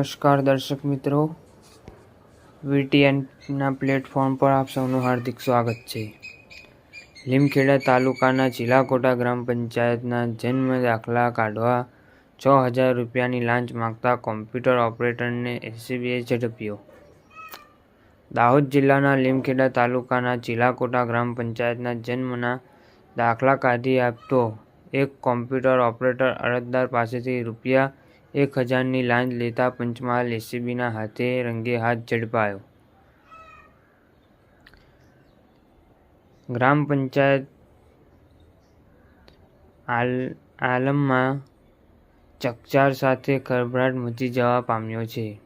નમસ્કાર દર્શક મિત્રો. વીટીએનના પ્લેટફોર્મ પર આપ સૌનું હાર્દિક સ્વાગત છે. લીમખેડા તાલુકાના ચિલાકોટા ગ્રામ પંચાયતના જન્મ દાખલા કાઢવા છ હજાર રૂપિયાની લાંચ માગતા કોમ્પ્યુટર ઓપરેટરને એસીબીએ ઝડપ્યો. દાહોદ જિલ્લાના લીમખેડા તાલુકાના ચિલાકોટા ગ્રામ પંચાયતના જન્મના દાખલા કાઢી આપતો એક કોમ્પ્યુટર ઓપરેટર અરજદાર પાસેથી રૂપિયા એક હજારની લાંચ લેતા પંચમહાલ એસીબીના હાથે રંગે હાથ ઝડપાયો. ગ્રામ પંચાયત આલ, આલમમાં ચકચાર સાથે ખળભળાટ મચી જવા પામ્યો છે.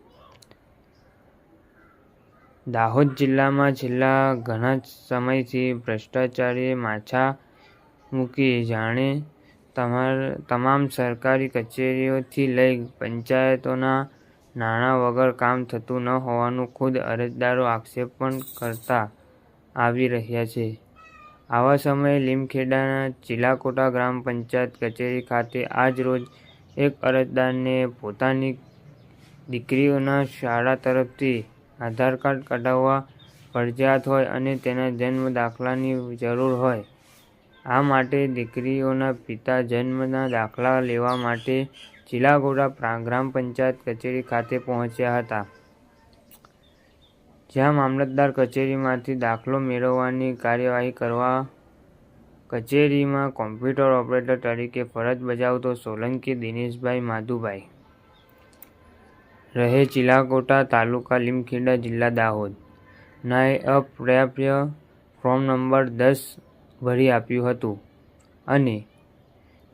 દાહોદ જિલ્લામાં છેલ્લા ઘણા સમયથી ભ્રષ્ટાચારીએ માછા મૂકી જાણે તમાર, તમામ સરકારી કચેરીઓથી લઈ પંચાયતોના નાણાં વગર કામ થતું ન હોવાનું ખુદ અરજદારો આક્ષેપ પણ કરતા આવી રહ્યા છે. આવા સમયે લીમખેડાના ચિલાકોટા ગ્રામ પંચાયત કચેરી ખાતે આજ રોજ એક અરજદારને પોતાની દીકરીઓના શાળા તરફથી આધાર કાર્ડ કઢાવવા ફરજિયાત હોય અને તેના જન્મ દાખલાની જરૂર હોય. આ માટે દીકરીઓના પિતા જન્મના દાખલા લેવા માટે ચિલાગોડા ગ્રામ પંચાયત કચેરી ખાતે પહોંચ્યા હતા. જ્યાં મામલતદાર કચેરીમાંથી દાખલો મેળવવાની કાર્યવાહી કરવા કચેરીમાં કોમ્પ્યુટર ઓપરેટર તરીકે ફરજ બજાવતો સોલંકી દિનેશભાઈ માધુભાઈ. રહે ચિલાકોટા તાલુકા લીમખેડા જિલ્લા દાહોદ. નાએ અપ્રાપ્ય ફોર્મ નંબર દસ ભરી આપ્યું હતું. અને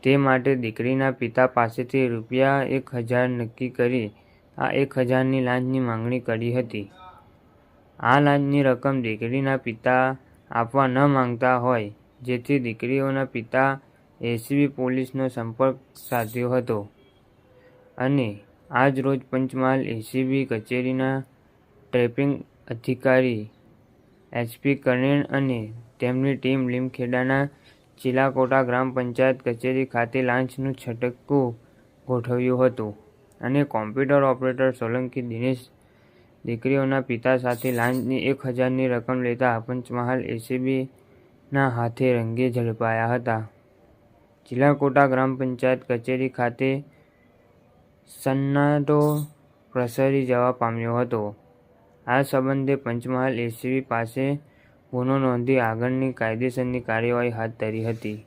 તે માટે દીકરીના પિતા પાસેથી રૂપિયા એક હજાર નક્કી કરી આ એક હજારની લાંચની માંગણી કરી હતી. આ લાંચની રકમ દીકરીના પિતા આપવા ન માંગતા હોય, જેથી દીકરીઓના પિતા એસીબી પોલીસનો સંપર્ક સાધ્યો હતો. અને આજ રોજ પંચમહાલ એસીબી કચેરીના ટ્રેપિંગ અધિકારી એચપી કરેણ અને તેમની ટીમ લીમખેડાના ચિલાકોટા ગ્રામ પંચાયત કચેરી ખાતે લાંચનું છટકું ગોઠવ્યું હતું અને કોમ્પ્યુટર ઓપરેટર સોલંકી દિનેશ દીકરીઓના પિતા સાથે લાંચની એક હજારની રકમ લેતા પંચમહાલ એસીબીના હાથે રંગે ઝડપાયા હતા. જિલ્લાકોટા ગ્રામ પંચાયત કચેરી ખાતે સન્નાટો પ્રસરી જવા પામ્યો હતો. આ સંબંધે પંચમહાલ એસીબી પાસે ગુનો નોંધી આગળની કાયદેસરની કાર્યવાહી હાથ ધરી હતી.